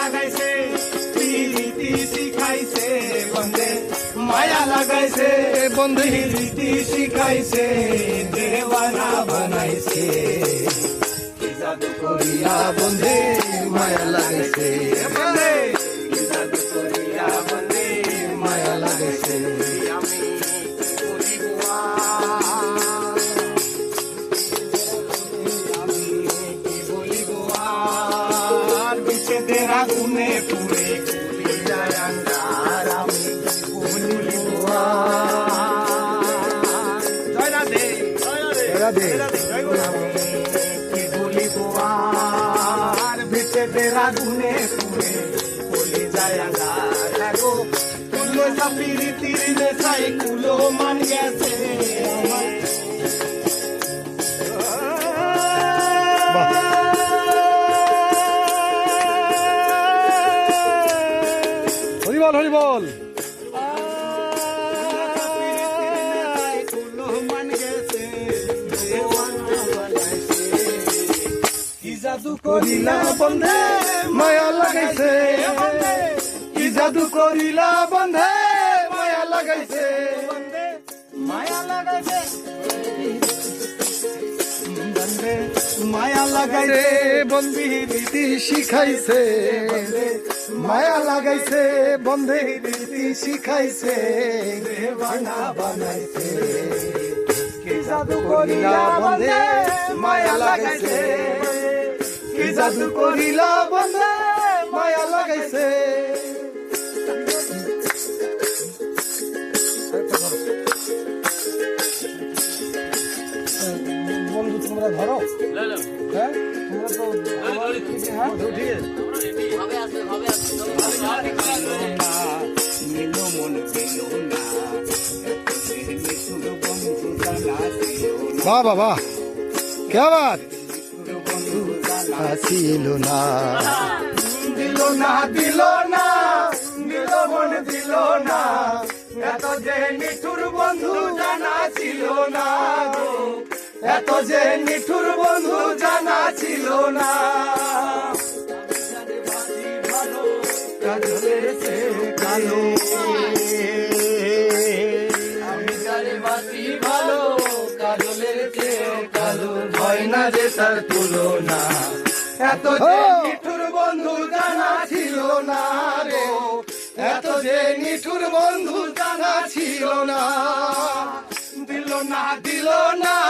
লাগাইছে প্রীতি শিখাইছে বন্ধে মায়া লাগাইছে বন্ধে রীতি শিখাইছে দেওয়ানা বানাইছে করিয়া বন্ধে মায়া লাগাইছে বন্ধে কি জাদু করিয়া বন্ধে পুড়ে পুড়ে যায় আন্ধার গো কুলো চাপির তীর চাই কুলো মান গেছে হরি বল হরি বল। জাদু করিলা বন্ধে মায়া লাগাইছে। কি জাদু করিলা বন্ধে মায়া লাগাইছে। মায়া লাগাইছে। মায়া লাগাইছে। বন্ধে রীতি শিখাইছে। মায়া লাগাইছে। বন্ধে রীতি শিখাইছে। দেবানা বানাইছে। কি জাদু করিলা বন্ধে মায়া লাগাইছে। কি জাদু করিলা বন্ধে মায়া লাগাইছে। তোমরা ধরো। হ্যাঁ? তোমরা তো হ্যাঁ? মন ছিল বাহ বাহ বাহ। কে বাত? বন্ধু না। দিল না দিল না দিল মন দিল না এত যে নিঠুর বন্ধু জানা ছিল না গো। এত যে নিঠুর বন্ধু জানা ছিল না। কাজলের সে কালো। আমি জানি বাসি ভালো কাজলের চেয়ে কালো। না যে তার তুলনা এত যে ও! নিঠুর বন্ধু জানা ছিল না রে। এত যে নিঠুর বন্ধু জানা ছিল না। দিল না দিল না।